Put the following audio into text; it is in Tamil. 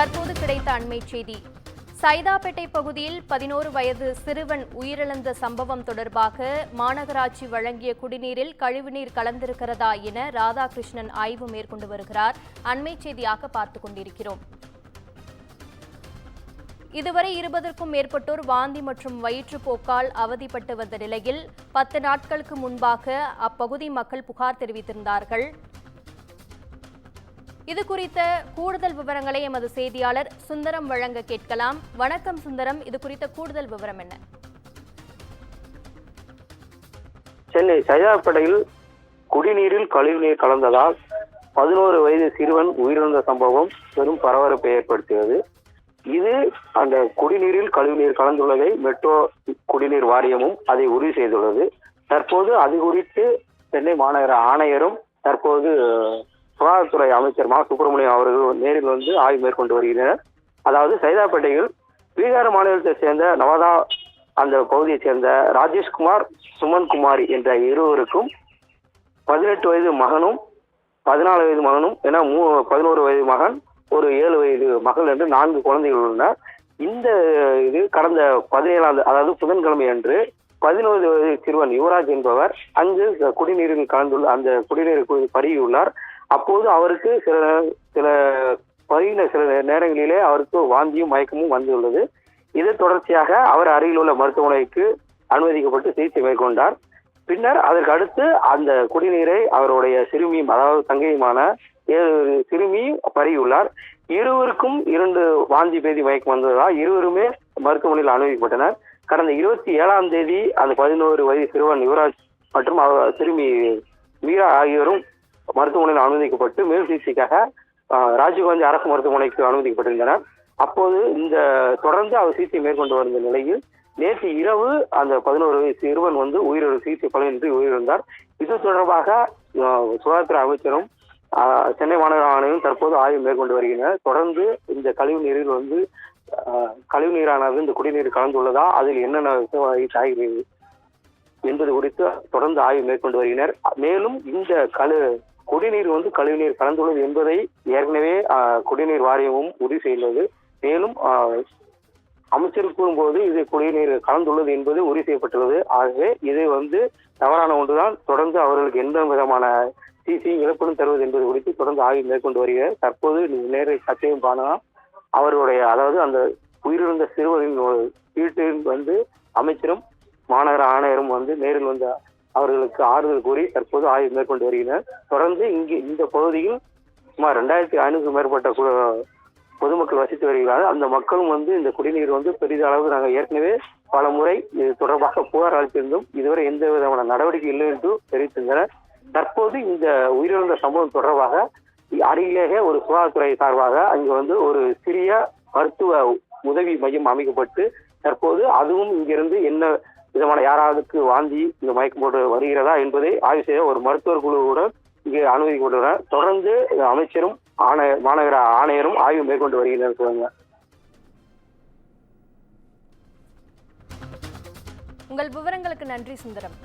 தற்போது கிடைத்த அண்மை செய்தி. சைதாப்பேட்டை பகுதியில் பதினோரு வயது சிறுவன் உயிரிழந்த சம்பவம் தொடர்பாக மாநகராட்சி வழங்கிய குடிநீரில் கழிவுநீர் கலந்திருக்கிறதா என ராதாகிருஷ்ணன் ஆய்வு மேற்கொண்டு வருகிறார். அண்மை செய்தியாக பார்த்துக் கொண்டிருக்கிறோம். இதுவரை இருபதற்கும் மேற்பட்டோர் வாந்தி மற்றும் வயிற்றுப்போக்கால் அவதிப்பட்டு வந்த நிலையில் பத்து நாட்களுக்கு முன்பாக அப்பகுதி மக்கள் புகார் தெரிவித்திருந்தார்கள். இது குறித்த கூடுதல் விவரங்களை எமது செய்தியாளர் சுந்தரம் வழங்க கேட்கலாம். வணக்கம் சுந்தரம் இது குறித்த கூடுதல் விவரம் என்ன? சென்னை சைதாப்பேட்டையில் குடிநீரில் கழிவுநீர் கலந்ததால் பதினோரு வயது சிறுவன் உயிரிழந்த சம்பவம் பெரும் பரபரப்பை ஏற்படுத்தியது. இது அந்த குடிநீரில் கழிவுநீர் கலந்துள்ளதை மெட்ரோ குடிநீர் வாரியமும் அதை உறுதி செய்துள்ளது. தற்போது அது குறித்து சென்னை மாநகர ஆணையரும் தற்போது சுகாதாரத்துறை அமைச்சர் மா சுப்பிரமணியம் அவர்கள் நேரில் வந்து ஆய்வு மேற்கொண்டு வருகின்றனர் அதாவது சைதாப்பேட்டையில் பீகார் மாநிலத்தை சேர்ந்த நவதா அந்த பகுதியைச் சேர்ந்த ராஜேஷ்குமார் சுமன் குமாரி என்ற இருவருக்கும் பதினெட்டு வயது மகனும் பதினாலு வயது மகனும் என மூ பதினோரு வயது மகன் ஒரு ஏழு வயது மகள் என்று நான்கு குழந்தைகள் உள்ளனர் இந்த இது கடந்த பதினேழாம் அதாவது புதன்கிழமை அன்று பதினோரு வயது சிறுவன் யுவராஜ் என்பவர் அங்கு குடிநீரில் கலந்துள்ள அந்த குடிநீர் பருகியுள்ளார் அப்போது அவருக்கு சில சில பருகின சில நேரங்களிலே அவருக்கு வாந்தியும் மயக்கமும் வந்துள்ளது. இதன் தொடர்ச்சியாக அவர் அருகில் உள்ள மருத்துவமனைக்கு அனுமதிக்கப்பட்டு சிகிச்சை மேற்கொண்டார். பின்னர் அதற்கு அடுத்து அந்த குடிநீரை அவருடைய சிறுமியும் அதாவது தங்கையுமான ஏழு சிறுமி பருகியுள்ளார் இருவருக்கும் இரண்டு வாந்தி பேதி மயக்கம் வந்ததால் இருவருமே மருத்துவமனையில் அனுமதிக்கப்பட்டனர். கடந்த இருபத்தி ஏழாம் தேதி அந்த பதினோரு வயது சிறுவன் யுவராஜ் மற்றும் அவர் சிறுமி மீரா ஆகியோரும் மருத்துவமனையில் அனுமதிக்கப்பட்டு மேல் சிகிச்சைக்காக ராஜீவ்காந்தி அரசு மருத்துவமனைக்கு அனுமதிக்கப்பட்டிருந்தனர் அப்போது இந்த தொடர்ந்து அவர் சிகிச்சை மேற்கொண்டு வந்த நிலையில் நேற்று இரவு அந்த பதினோரு வயசு சிறுவன் வந்து உயிரிழந்த சிகிச்சை பலனின்றி உயிரிழந்தார். இது தொடர்பாக சுகாதார சுகாதாரத்துறை அமைச்சரும் சென்னை மாநகர ஆணையம் தற்போது ஆய்வு மேற்கொண்டு வருகின்றனர். தொடர்ந்து இந்த கழிவு நீரில் வந்து கழிவு நீரானது இந்த குடிநீர் கலந்துள்ளதா அதில் என்னென்ன விஷவாயு என்பது குறித்து தொடர்ந்து ஆய்வு மேற்கொண்டு வருகின்றனர். மேலும் இந்த கழு குடிநீர் வந்து கழிவுநீர் கலந்துள்ளது என்பதை ஏற்கனவே குடிநீர் வாரியமும் உறுதி செய்துள்ளது. மேலும் அமைச்சர் கூறும்போது இது குடிநீர் கலந்துள்ளது என்பது உறுதி செய்யப்பட்டுள்ளது. ஆகவே இது வந்து தவறான ஒன்றுதான். தொடர்ந்து அவர்களுக்கு எந்த விதமான சிசி இழப்பீடும் தருவது என்பது குறித்து தொடர்ந்து ஆய்வு மேற்கொண்டு வருகிறார் தற்போது நேரை சத்தியம் காணலாம். அவருடைய அதாவது அந்த உயிரிழந்த சிறுவரின் ஒரு வீட்டில் வந்து அமைச்சரும் மாநகர ஆணையரும் வந்து நேரில் வந்து அவர்களுக்கு ஆறுதல் கூறி தற்போது ஆய்வு மேற்கொண்டு வருகின்றனர். தொடர்ந்து இங்கு இந்த பகுதியில் சுமார் ரெண்டாயிரத்தி ஐநூறுக்கும் மேற்பட்ட பொதுமக்கள் வசித்து வருகிறார்கள். அந்த மக்களும் வந்து இந்த குடிநீர் வந்து பெரிதளவு நாங்கள் ஏற்கனவே பல முறை இது தொடர்பாக புகார் அளித்திருந்தோம். இதுவரை எந்த விதமான நடவடிக்கை இல்லை என்று தெரிவித்திருந்தனர். தற்போது இந்த உயிரிழந்த சம்பவம் தொடர்பாக அருகிலேயே ஒரு சுகாதாரத்துறை சார்பாக அங்கு வந்து ஒரு சிறிய மருத்துவ உதவி மையம் அமைக்கப்பட்டு தற்போது அதுவும் இங்கிருந்து என்ன விதமான யாராவதுக்கு வாந்தி இந்த மயக்கம் போட்டு வருகிறதா என்பதை ஆய்வு செய்ய ஒரு மருத்துவர் குழுவுடன் இங்கே அனுமதிக்கப்பட்டுள்ளனர் தொடர்ந்து அமைச்சரும் ஆணையர் மாநகர ஆணையரும் ஆய்வு மேற்கொண்டு வருகின்றனர் சொல்லுங்க. உங்கள் விவரங்களுக்கு நன்றி சுந்தரம்.